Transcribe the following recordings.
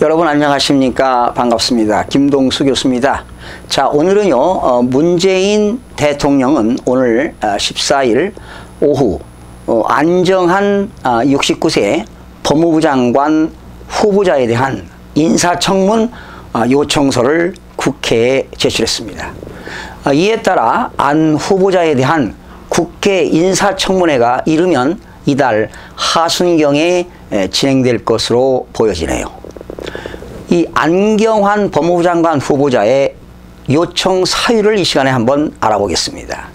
여러분 안녕하십니까? 반갑습니다. 김동수 교수입니다. 자 오늘은요 어, 문재인 대통령은 오늘 14일 어, 오후 어, 안정한 69세 법무부 장관 후보자에 대한 인사청문 요청서를 국회에 제출했습니다. 이에 따라 안 후보자에 대한 국회 인사청문회가 이르면 이달 하순경에 진행될 것으로 보여지네요 이 안경환 법무부 장관 후보자의 요청 사유를 이 시간에 한번 알아보겠습니다.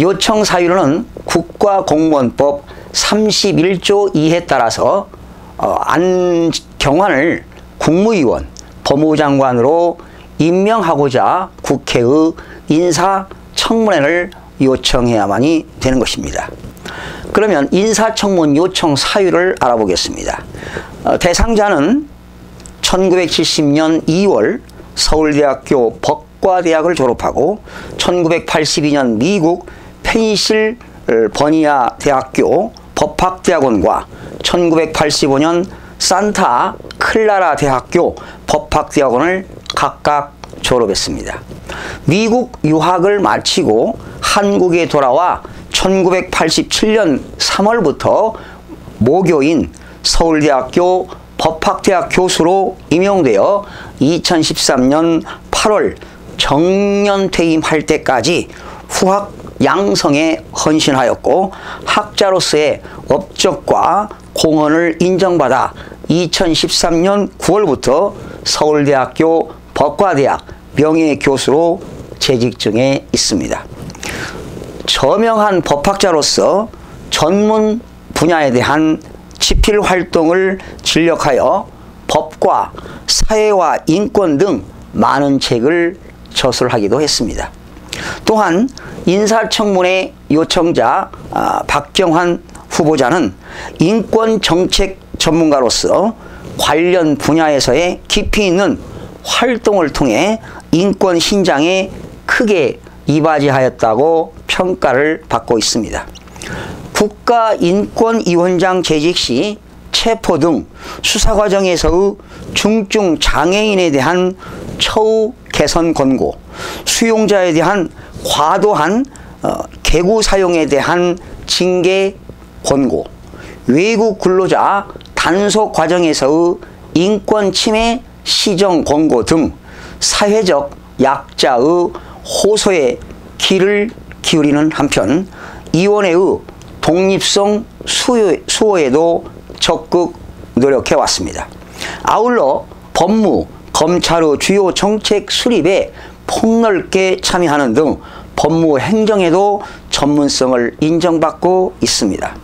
요청 사유는 국가공무원법 31조 2에 따라서 어, 안경환을 국무위원, 법무부 장관으로 임명하고자 국회의 인사청문회를 요청해야만이 되는 것입니다. 그러면 인사청문 요청 사유를 알아보겠습니다. 어, 대상자는 1970년 2월 서울대학교 법과대학을 졸업하고 1982년 미국 펜실버니아 대학교 법학대학원과 1985년 산타 클라라 대학교 법학대학원을 각각 졸업했습니다. 미국 유학을 마치고 한국에 돌아와 1987년 3월부터 모교인 서울대학교 법학대학 교수로 임용되어 2013년 8월 정년 퇴임할 때까지 후학 양성에 헌신하였고 학자로서의 업적과 공헌을 인정받아 2013년 9월부터 서울대학교 법과대학 명예교수로 재직 중에 있습니다. 저명한 법학자로서 전문 분야에 대한 지필 활동을 진력하여 법과 사회와 인권 등 많은 책을 저술하기도 했습니다. 또한 인사청문회 요청자 아, 박경환 후보자는 인권 정책 전문가로서 관련 분야에서의 깊이 있는 활동을 통해 인권 신장에 크게 이바지하였다고 평가를 받고 있습니다. 국가인권위원장 재직 시 체포 등 수사 과정에서의 중증 장애인에 대한 처우 개선 권고, 수용자에 대한 과도한 어, 개구 사용에 대한 징계 권고, 외국 근로자 단속 과정에서의 인권 침해 시정 권고 등 사회적 약자의 호소에 귀를 기울이는 한편 이원회의 독립성 수호에도 적극 노력해 왔습니다. 아울러 법무, 검찰의 주요 정책 수립에 폭넓게 참여하는 등 법무 행정에도 전문성을 인정받고 있습니다.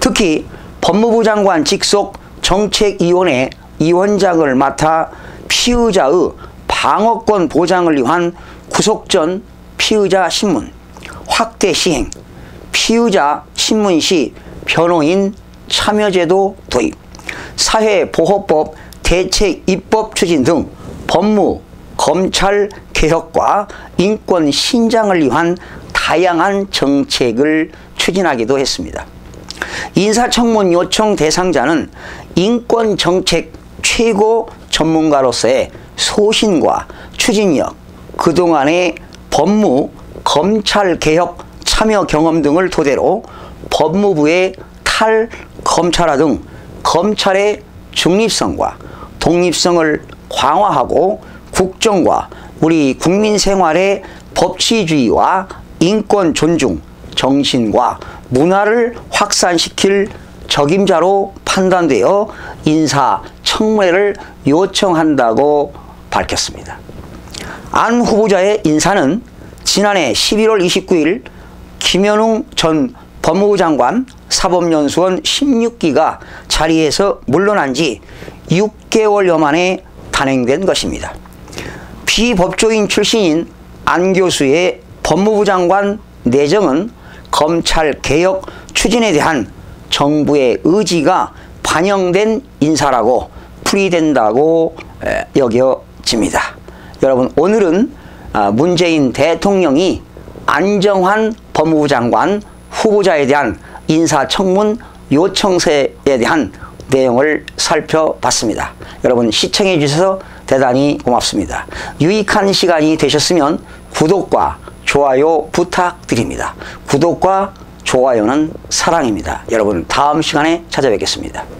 특히 법무부 장관 직속 정책위원회 위원장을 맡아 피의자의 방어권 보장을 위한 구속전 피의자 신문, 확대 시행, 피의자 신문시 변호인 참여제도 도입, 사회보호법 대책 입법 추진 등 법무, 검찰 개혁과 인권 신장을 위한 다양한 정책을 추진하기도 했습니다. 인사청문 요청 대상자는 인권정책 최고 전문가로서의 소신과 추진력, 그동안의 법무, 검찰 개혁 참여 경험 등을 토대로 법무부의 탈검찰화 등 검찰의 중립성과 독립성을 강화하고 국정과 우리 국민 생활의 법치주의와 인권 존중, 정신과 문화를 확산시킬 적임자로 판단되어 인사 청문회를 요청한다고 밝혔습니다. 안 후보자의 인사는 지난해 11월 29일 김현웅 전 법무부 장관 사법연수원 16기가 자리에서 물러난 지 6개월여 만에 단행된 것입니다. 비법조인 출신인 안 교수의 법무부 장관 내정은 검찰 개혁 추진에 대한 정부의 의지가 반영된 인사라고 풀이된다고 여겨집니다. 여러분 오늘은 아, 문재인 대통령이 안정환 법무부 장관 후보자에 대한 인사청문 요청서에 대한 내용을 살펴봤습니다. 여러분 시청해 주셔서 대단히 고맙습니다. 유익한 시간이 되셨으면 구독과 좋아요 부탁드립니다. 구독과 좋아요는 사랑입니다. 여러분 다음 시간에 찾아뵙겠습니다.